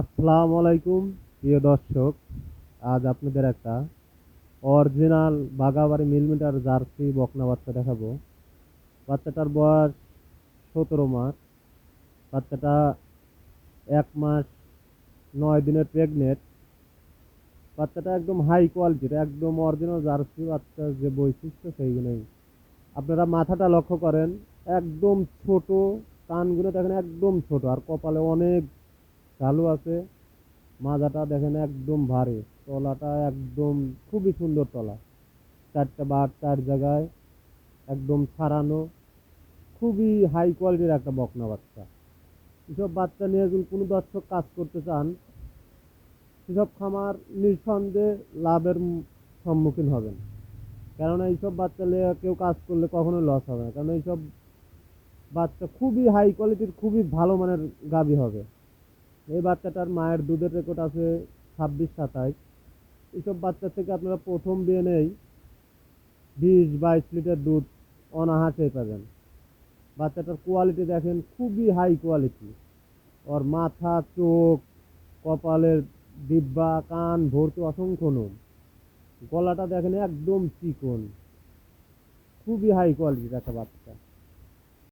আসসালামু আলাইকুম প্রিয় দর্শক। আজ আপনাদের একটা অরিজিনাল বাগাবাড়ি মিলমিটার জার্সি বকনা বাচ্চা দেখাবো। বাচ্চাটার বয়স সতেরো মাস। বাচ্চাটা এক মাস নয় দিনের প্রেগনেন্ট বাচ্চাটা একদম হাই কোয়ালিটির একদম অরিজিনাল জার্সি, বাচ্চার যে বৈশিষ্ট্য সেইগুলোই। আপনারা মাথাটা লক্ষ্য করেন, একদম ছোট, কানগুলো দেখেন একদম ছোট, আর কপালে অনেক চালু আছে। মাজাটা দেখেন একদম ভারী। তলাটা একদম খুবই সুন্দর তলা। চারটা বার চার জায়গায় একদম ছাড়ানো। খুবই হাই কোয়ালিটির একটা বকনা বাচ্চা। এসব বাচ্চা নিয়ে যদি কোনো দর্শক কাজ করতে চান সেসব খামার নিঃসন্দেহে লাভের সম্মুখীন হবেন। কেননা এইসব বাচ্চা নিয়ে কেউ কাজ করলে কখনো লস হবে না। কারণ এইসব বাচ্চা খুবই হাই কোয়ালিটির খুবই ভালো মানের গাভী হবে। এই বাচ্চাটার মায়ের দুধের রেকর্ড আছে ছাব্বিশ সাতাইশ। এইসব বাচ্চা থেকে আপনারা প্রথম দিয়ে নেই বিশ বাইশ লিটার দুধ অনাহাসে পাবেন। বাচ্চাটার কোয়ালিটি দেখেন খুবই হাই কোয়ালিটি ওর মাথা, চোখ, কপালের ডিব্বা কান, ভর্তি অসংখ্য নোম। গলাটা দেখেন একদম চিকন। খুবই হাই কোয়ালিটির একটা বাচ্চা।